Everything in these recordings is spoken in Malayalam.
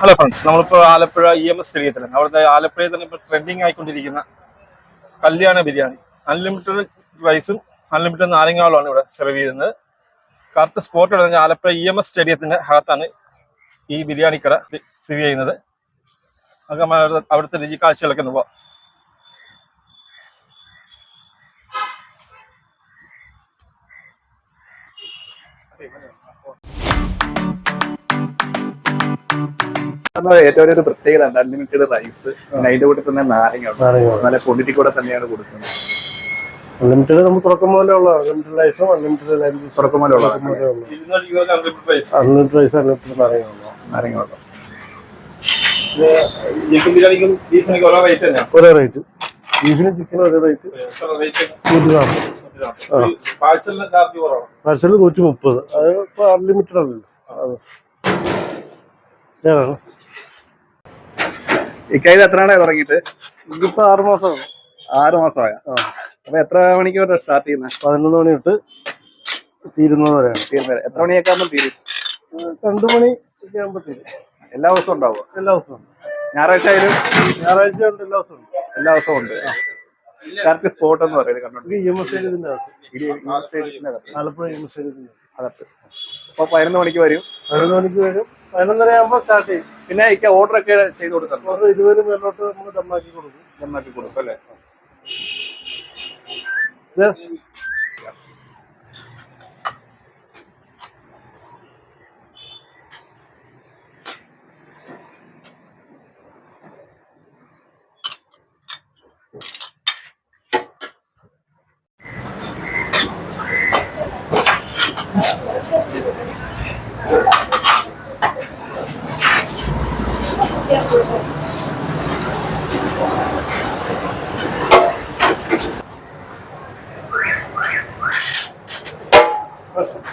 ഹലോ ഫ്രണ്ട്സ് നമ്മളിപ്പോൾ ആലപ്പുഴ ഇ എം എസ് സ്റ്റേഡിയത്തിലാണ് അവിടുത്തെ ആലപ്പുഴയിൽ തന്നെ ഇപ്പോൾ ട്രെൻഡിങ് ആയിക്കൊണ്ടിരിക്കുന്ന കല്യാണ ബിരിയാണി. അൺലിമിറ്റഡ് റൈസും അൺലിമിറ്റഡ് നാരങ്ങാളുമാണ് ഇവിടെ സെർവ് ചെയ്യുന്നത്. കറക്റ്റ് സ്പോട്ട് എടുത്ത് ആലപ്പുഴ ഇ എം എസ് സ്റ്റേഡിയത്തിന്റെ അകത്താണ് ഈ ബിരിയാണി കട സ്ഥിതി ചെയ്യുന്നത്. നമ്മൾ അവിടുത്തെ- രുചി കാഴ്ചകളൊക്കെ ഒന്ന് പോവാം. ഏറ്റവും ഒരു പ്രത്യേകത ഉണ്ട് അൺലിമിറ്റഡ് റൈസ് അതിന്റെ കൂടെ തന്നെ നാരങ്ങ. നല്ല ക്വാണ്ടിറ്റി കൂടെ തന്നെയാണ് കൊടുക്കുന്നത്. അൺലിമിറ്റഡ് നമുക്ക് തുറക്കം പോലെ ഉള്ള അൺലിമിറ്റഡ് റൈസും അൺലിമിറ്റഡ് ലൈം ജ്യൂസും തുടക്കം മുതലേ ഉള്ളതാണ്. മുതലേ ഉള്ള ഇരുന്നൂറ് അൺലിമിറ്റഡ് റൈസ് അൺലിമിറ്റഡ് നാരങ്ങ വെള്ളം ഒരേ റേറ്റ് ബീഫിനും ചിക്കനും ഒരേ റേറ്റ് നൂറ്റി നാൽപ്പത് പാഴ്സലിന് നൂറ്റി മുപ്പത് അത് ഇപ്പൊ അൺലിമിറ്റഡ് അല്ലല്ലോ. അത് ഏതാണ് എത്ര നാളായി തുടങ്ങിയിട്ട്? ഇതിപ്പോ ആറു മാസം. ആറു മാസമായ? അപ്പൊ എത്ര മണിക്ക് വരെ സ്റ്റാർട്ട് ചെയ്യുന്നത് പതിനൊന്ന് മണി തൊട്ട് തീരുന്നത് വരെയാണ്. തീരുന്നത് എത്ര മണിയൊക്കെ ആകുമ്പോൾ തീരും രണ്ടു മണി ആകുമ്പോൾ തീരും. എല്ലാ ദിവസവും ഉണ്ടാവും എല്ലാ ദിവസവും ഞായറാഴ്ച ആയാലും? ഞായറാഴ്ച ഉണ്ട് എല്ലാ ദിവസവും ഉണ്ട്. എല്ലാ ദിവസവും ഉണ്ട്. കറക്റ്റ് സ്പോട്ട് എന്ന് പറയുന്നത് കണ്ടോണ്ട്. ആലപ്പുഴ അകത്ത്. അപ്പൊ പതിനൊന്ന് മണിക്ക് വരും. പതിനൊന്ന് മണിക്ക് വരും. പതിനൊന്നര ആകുമ്പോൾ സ്റ്റാർട്ട് ചെയ്യും. പിന്നെ ഇക്ക ഓർഡർ ഒക്കെ ചെയ്ത് കൊടുക്കാം ഓർഡർ ഇരുപത് പേരിലോട്ട് നമ്മൾ ദമ്മാക്കി കൊടുക്കും. നന്നാക്കി കൊടുക്കും അല്ലേ?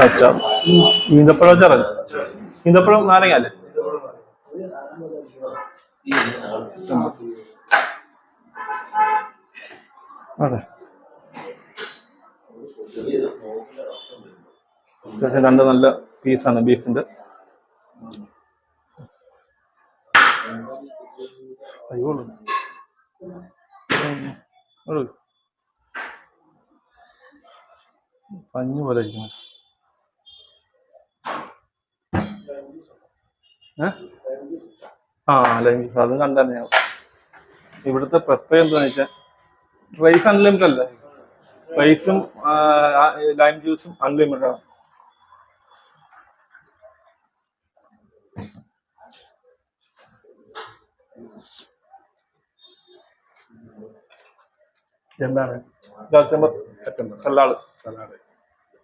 അച്ചാർ ഈന്തപ്പഴം അച്ചാറല്ല? ഈന്തപ്പഴം നാരങ്ങ അല്ലേ അതെ. അത്യാവശ്യം രണ്ട് നല്ല പീസാണ് ബീഫിന്റെ അയ്യോളൂ പഞ്ഞു പോലെ ഇരിക്കുന്നു. ആ ലൈം ജ്യൂസ് അതും കണ്ടാണ് ഞാൻ. ഇവിടുത്തെ പ്രത്യേകം എന്താന്ന് വെച്ചാൽ റൈസ് അൺലിമിറ്റഡ് അല്ലേ? റൈസും ലൈം ജ്യൂസും അൺലിമിറ്റഡ് ആണ്. എന്താണ്? സലാഡ്. സലാഡ്.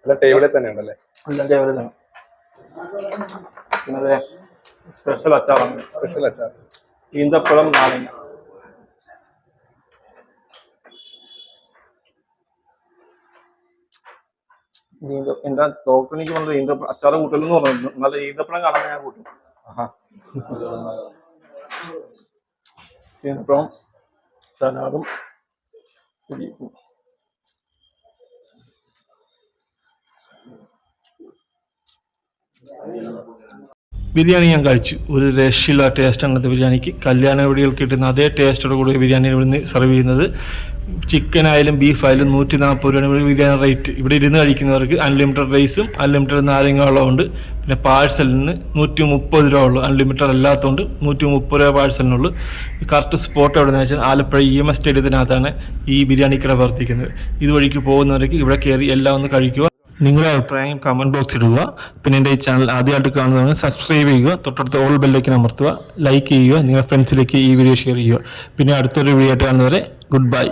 അല്ല ടേബിളിൽ തന്നെ ഉണ്ടല്ലേ? എല്ലാം ചെയ്തതാണ് പിന്നെ അതെ സ്പെഷ്യൽ അച്ചാറാണ് സ്പെഷ്യൽ അച്ചാർ. ഈന്തപ്പഴം നാരങ്ങ. ഈന്ത എന്താ ഡോക്ടർ എനിക്ക് പറഞ്ഞത് ഈന്തപ്പഴം അച്ചാറ് കൂട്ടലെന്ന് പറഞ്ഞു നല്ല ഈന്തപ്പഴം കാണാൻ ഞാൻ കൂട്ടും. ഈന്തപ്പഴം സലാഡും ബീഫും ബിരിയാണി ഞാൻ കഴിച്ചു. ഒരു രക്ഷയില്ല ടേസ്റ്റ് അങ്ങനത്തെ ബിരിയാണിക്ക്. കല്യാണ വീടുകൾ കിട്ടുന്ന അതേ ടേസ്റ്റോട് കൂടി ബിരിയാണി ഇവിടുന്ന് സെർവ് ചെയ്യുന്നത്. ചിക്കൻ ആയാലും ബീഫ് ആയാലും നൂറ്റി നാൽപ്പത് രൂപയാണ് ബിരിയാണി റേറ്റ് ഇവിടെ ഇരുന്ന് കഴിക്കുന്നവർക്ക് അൺലിമിറ്റഡ് റൈസും അൺലിമിറ്റഡ് നാരങ്ങ വെള്ളമുണ്ട് പിന്നെ പാഴ്സലിന് നൂറ്റി മുപ്പത് രൂപ ഉള്ളൂ. അൺലിമിറ്റഡ് അല്ലാത്തതുകൊണ്ട് നൂറ്റി മുപ്പത് രൂപ പാഴ്സലിനുള്ളൂ കറക്റ്റ് സ്പോട്ട് എവിടെയെന്ന് വെച്ചാൽ ആലപ്പുഴ ഇ എം എസ് സ്റ്റേഡിയത്തിനകത്താണ് ഈ ബിരിയാണി കട പ്രവർത്തിക്കുന്നത് ഇതുവഴിക്ക് പോകുന്നവർക്ക് ഇവിടെ കയറി എല്ലാം ഒന്ന് കഴിക്കുക നിങ്ങളുടെ അഭിപ്രായം കമന്റ് ബോക്സ് ഇടുക. പിന്നെ എന്റെ ഈ ചാനൽ ആദ്യമായിട്ട് കാണുന്നതാണ് സബ്സ്ക്രൈബ് ചെയ്യുക. തൊട്ടടുത്ത ഓൾ ബെല്ലേക്ക് അമർത്തുക. ലൈക്ക് ചെയ്യുക. നിങ്ങളുടെ ഫ്രണ്ട്സിലേക്ക് ഈ വീഡിയോ ഷെയർ ചെയ്യുക. പിന്നെ അടുത്തൊരു വീഡിയോ ആയിട്ട് കാണുന്നവരെ ഗുഡ് ബൈ